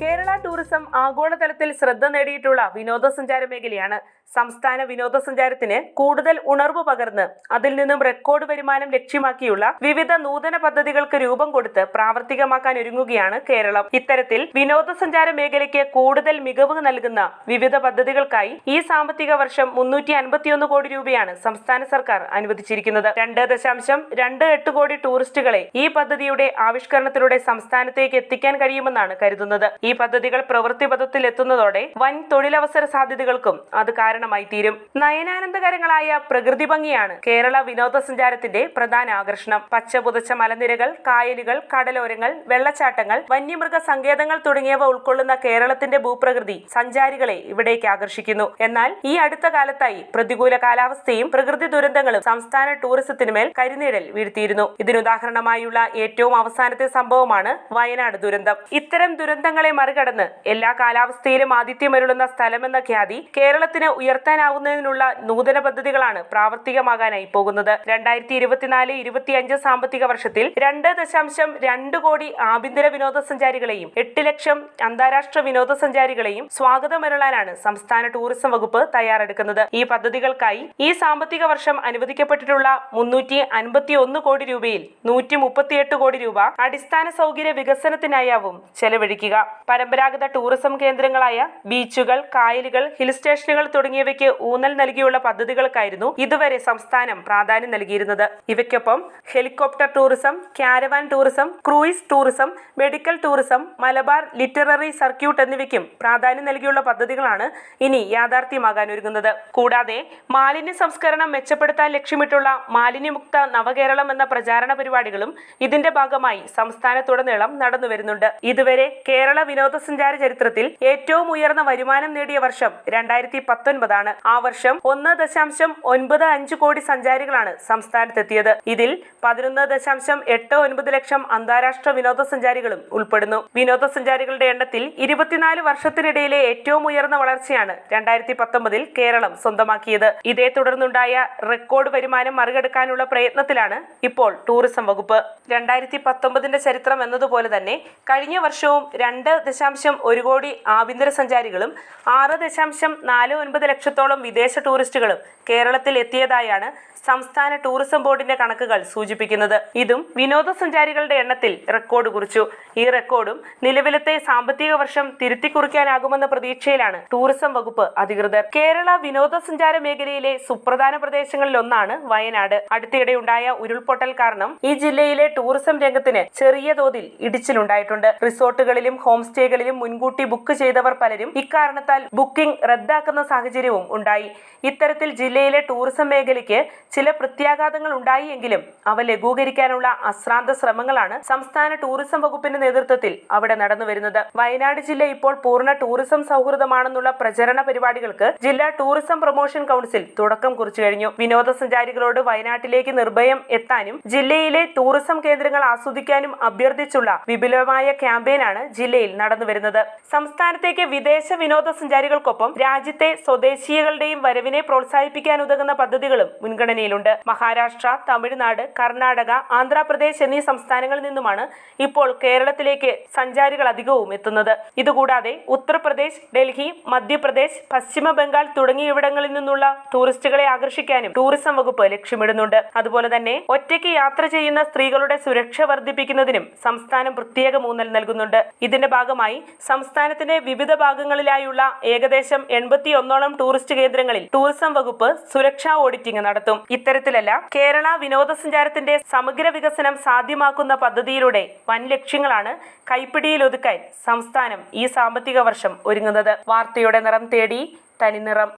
Kerala tourism ആഗോളതലത്തിൽ ശ്രദ്ധ നേടിയിട്ടുള്ള വിനോദസഞ്ചാര മേഖലയാണ് സംസ്ഥാന വിനോദസഞ്ചാരത്തിന് കൂടുതൽ ഉണർവ് പകർന്ന് അതിൽ നിന്നും റെക്കോർഡ് വരുമാനം ലക്ഷ്യമാക്കിയുള്ള വിവിധ നൂതന പദ്ധതികൾക്ക് രൂപം കൊടുത്ത് പ്രാവർത്തികമാക്കാൻ ഒരുങ്ങുകയാണ് കേരളം. ഇത്തരത്തിൽ വിനോദസഞ്ചാര മേഖലയ്ക്ക് കൂടുതൽ മികവ് നൽകുന്ന വിവിധ പദ്ധതികൾക്കായി ഈ സാമ്പത്തിക വർഷം മുന്നൂറ്റി അൻപത്തിയൊന്ന് കോടി രൂപയാണ് സംസ്ഥാന സർക്കാർ അനുവദിച്ചിരിക്കുന്നത്. രണ്ട് ദശാംശം രണ്ട് എട്ട് കോടി ടൂറിസ്റ്റുകളെ ഈ പദ്ധതിയുടെ ആവിഷ്കരണത്തിലൂടെ സംസ്ഥാനത്തേക്ക് എത്തിക്കാൻ കഴിയുമെന്നാണ് കരുതുന്നത്. ഈ പദ്ധതികൾ പ്രവൃത്തിപഥത്തിലെത്തുന്നതോടെ വൻ തൊഴിലവസര സാധ്യതകൾക്കും അത് കാരണമായി തീരും നയനാനന്ദകരങ്ങളായ പ്രകൃതി ഭംഗിയാണ് കേരള വിനോദസഞ്ചാരത്തിന്റെ പ്രധാന ആകർഷണം. പച്ചപുതച്ച മലനിരകൾ കായലുകൾ കടലോരങ്ങൾ വെള്ളച്ചാട്ടങ്ങൾ വന്യമൃഗ സങ്കേതങ്ങൾ തുടങ്ങിയവ ഉൾക്കൊള്ളുന്ന കേരളത്തിന്റെ ഭൂപ്രകൃതി സഞ്ചാരികളെ ഇവിടേക്ക് ആകർഷിക്കുന്നു. എന്നാൽ ഈ അടുത്ത കാലത്തായി പ്രതികൂല കാലാവസ്ഥയും പ്രകൃതി ദുരന്തങ്ങളും സംസ്ഥാന ടൂറിസത്തിനുമേൽ കരിനിഴൽ വീഴ്ത്തിയിരുന്നു. ഇതിനുദാഹരണമായുള്ള ഏറ്റവും അവസാനത്തെ സംഭവമാണ് വയനാട് ദുരന്തം. ഇത്തരം ദുരന്തങ്ങളെ മറികടന്ന് എല്ലാ കാലാവസ്ഥയിലും ആതിഥ്യമരുളുന്ന സ്ഥലമെന്ന ഖ്യാതി കേരളത്തിന് ഉയർത്താനാവുന്നതിനുള്ള നൂതന പദ്ധതികളാണ് പ്രാവർത്തികമാകാനായി പോകുന്നത്. രണ്ടായിരത്തി ഇരുപത്തിനാല് ഇരുപത്തിയഞ്ച് സാമ്പത്തിക വർഷത്തിൽ രണ്ട് ദശാംശം രണ്ട് കോടി ആഭ്യന്തര വിനോദസഞ്ചാരികളെയും എട്ട് ലക്ഷം അന്താരാഷ്ട്ര വിനോദസഞ്ചാരികളെയും സ്വാഗതമരുളാനാണ് സംസ്ഥാന ടൂറിസം വകുപ്പ് തയ്യാറെടുക്കുന്നത്. ഈ പദ്ധതികൾക്കായി ഈ സാമ്പത്തിക വർഷം അനുവദിക്കപ്പെട്ടിട്ടുള്ള മുന്നൂറ്റി അൻപത്തി ഒന്ന് കോടി രൂപയിൽ നൂറ്റി മുപ്പത്തിയെട്ട് കോടി രൂപ അടിസ്ഥാന സൗകര്യ വികസനത്തിനായാവും ചെലവഴിക്കുക. പരമ്പരാഗത ടൂറിസം കേന്ദ്രങ്ങളായ ബീച്ചുകൾ കായലുകൾ ഹിൽ സ്റ്റേഷനുകൾ തുടങ്ങിയവയ്ക്ക് ഊന്നൽ നൽകിയുള്ള പദ്ധതികൾക്കായിരുന്നു ഇതുവരെ സംസ്ഥാനം പ്രാധാന്യം നൽകിയിരുന്നത്. ഇവയ്ക്കൊപ്പം helicopter tourism caravan tourism cruise tourism medical tourism Malabar literary circuit എന്നിവയ്ക്കും പ്രാധാന്യം നൽകിയുള്ള പദ്ധതികളാണ് ഇനി യാഥാർത്ഥ്യമാകാൻ ഒരുങ്ങുന്നത് കൂടാതെ മാലിന്യ സംസ്കരണം മെച്ചപ്പെടുത്താൻ ലക്ഷ്യമിട്ടുള്ള മാലിന്യമുക്ത നവകേരളം എന്ന പ്രചാരണ പരിപാടികളും ഇതിന്റെ ഭാഗമായി സംസ്ഥാനത്തുടനീളം നടന്നുവരുന്നുണ്ട് ഇതുവരെ കേരള വിനോദസഞ്ചാര ചരിത്രത്തിൽ ഏറ്റവും ഉയർന്ന വരുമാനം നേടിയ വർഷം രണ്ടായിരത്തി പത്തൊൻപതാണ് ആ വർഷം ഒന്ന് ദശാംശം ഒൻപത് അഞ്ച് കോടി സഞ്ചാരികളാണ് സംസ്ഥാനത്തെത്തിയത്. ഇതിൽ പതിനൊന്ന് ദശാംശം എട്ട് ഒൻപത് ലക്ഷം അന്താരാഷ്ട്ര വിനോദസഞ്ചാരികളും ഉൾപ്പെടുന്നു. വിനോദസഞ്ചാരികളുടെ എണ്ണത്തിൽ ഇരുപത്തിനാല് വർഷത്തിനിടയിലെ ഏറ്റവും ഉയർന്ന വളർച്ചയാണ് രണ്ടായിരത്തി പത്തൊമ്പതിൽ കേരളം സ്വന്തമാക്കിയത്. ഇതേ തുടർന്നുണ്ടായ റെക്കോർഡ് വരുമാനം മറികടക്കാനുള്ള പ്രയത്നത്തിലാണ് ഇപ്പോൾ ടൂറിസം വകുപ്പ്. രണ്ടായിരത്തി പത്തൊമ്പതിന്റെ ചരിത്രം എന്നതുപോലെ തന്നെ കഴിഞ്ഞ വർഷവും രണ്ട് ദശാംശം ഒരു കോടി ആഭ്യന്തര സഞ്ചാരികളും ആറ് ദശാംശം നാല് ഒൻപത് ലക്ഷത്തോളം വിദേശ ടൂറിസ്റ്റുകളും കേരളത്തിൽ എത്തിയതായാണ് സംസ്ഥാന ടൂറിസം ബോർഡിന്റെ കണക്കുകൾ സൂചിപ്പിക്കുന്നത്. ഇതും വിനോദസഞ്ചാരികളുടെ എണ്ണത്തിൽ റെക്കോർഡ് കുറിച്ചു. ഈ റെക്കോർഡും നിലവിലത്തെ സാമ്പത്തിക വർഷം തിരുത്തി കുറിക്കാനാകുമെന്ന പ്രതീക്ഷയിലാണ് ടൂറിസം വകുപ്പ് അധികൃതർ. കേരള വിനോദസഞ്ചാര മേഖലയിലെ സുപ്രധാന പ്രദേശങ്ങളിൽ ഒന്നാണ് വയനാട്. അടുത്തിടെ ഉണ്ടായ ഉരുൾപൊട്ടൽ കാരണം ഈ ജില്ലയിലെ ടൂറിസം രംഗത്തിന് ചെറിയ തോതിൽ ഇടിച്ചിലുണ്ടായിട്ടുണ്ട്. റിസോർട്ടുകളിലും ഹോം സ്റ്റേകളിലും മുൻകൂട്ടി ബുക്ക് ചെയ്തവർ പലരും ഇക്കാരണത്താൽ ബുക്കിംഗ് റദ്ദാക്കുന്ന സാഹചര്യവും ഉണ്ടായി. ഇത്തരത്തിൽ ജില്ലയിലെ ടൂറിസം മേഖലയ്ക്ക് ചില പ്രത്യാഘാതങ്ങൾ ഉണ്ടായിയെങ്കിലും അവ ലഘൂകരിക്കാനുള്ള അശ്രാന്ത ശ്രമങ്ങളാണ് സംസ്ഥാന ടൂറിസം വകുപ്പിന്റെ നേതൃത്വത്തിൽ അവിടെ നടന്നുവരുന്നത് വയനാട് ജില്ല ഇപ്പോൾ പൂർണ ടൂറിസം സൗഹൃദമാണെന്നുള്ള പ്രചരണ പരിപാടികൾക്ക് ജില്ലാ ടൂറിസം പ്രൊമോഷൻ കൗൺസിൽ തുടക്കം കുറിച്ചു കഴിഞ്ഞു. വിനോദസഞ്ചാരികളോട് വയനാട്ടിലേക്ക് നിർഭയം എത്താനും ജില്ലയിലെ ടൂറിസം കേന്ദ്രങ്ങൾ ആസ്വദിക്കാനും അഭ്യർത്ഥിച്ചുള്ള വിപുലമായ ക്യാമ്പയിനാണ് ജില്ലയിൽ നടന്നുവരുന്നത് സംസ്ഥാനത്തേക്ക് വിദേശ വിനോദസഞ്ചാരികൾക്കൊപ്പം രാജ്യത്തെ സ്വദേശികളുടെയും വരവിനെ പ്രോത്സാഹിപ്പിക്കാൻ ഉതകുന്ന പദ്ധതികളും മുൻഗണനയിലുണ്ട്. മഹാരാഷ്ട്ര തമിഴ്നാട് കർണാടക ആന്ധ്രാപ്രദേശ് എന്നീ സംസ്ഥാനങ്ങളിൽ നിന്നുമാണ് ഇപ്പോൾ കേരളത്തിലേക്ക് സഞ്ചാരികൾ അധികവും എത്തുന്നത്. ഇതുകൂടാതെ ഉത്തർപ്രദേശ് ഡൽഹി മധ്യപ്രദേശ് പശ്ചിമ ബംഗാൾ തുടങ്ങിയവിടങ്ങളിൽ നിന്നുള്ള ടൂറിസ്റ്റുകളെ ആകർഷിക്കാനും ടൂറിസം വകുപ്പ് ലക്ഷ്യമിടുന്നുണ്ട്. അതുപോലെ തന്നെ ഒറ്റയ്ക്ക് യാത്ര ചെയ്യുന്ന സ്ത്രീകളുടെ സുരക്ഷ വർദ്ധിപ്പിക്കുന്നതിനും സംസ്ഥാനം പ്രത്യേക മൂന്നൽ നൽകുന്നുണ്ട്. ഇതിന്റെ ഭാഗമായി സംസ്ഥാനത്തിന്റെ വിവിധ ഭാഗങ്ങളിലായുള്ള ഏകദേശം എൺപത്തി ഒന്നോളം ടൂറിസ്റ്റ് കേന്ദ്രങ്ങളിൽ ടൂറിസം വകുപ്പ് സുരക്ഷാ ഓഡിറ്റിംഗ് നടത്തും. ഇത്തരത്തിലല്ല കേരള വിനോദസഞ്ചാരത്തിന്റെ സമഗ്ര വികസനം സാധ്യമാക്കുന്ന പദ്ധതിയിലൂടെ വൻ ലക്ഷ്യങ്ങളാണ് കൈപ്പിടിയിലൊതുക്കാൻ സംസ്ഥാനം ഈ സാമ്പത്തിക വർഷം ഒരുങ്ങുന്നത്. വാർത്തയുടെ നിറം തേടി തനിനിറം.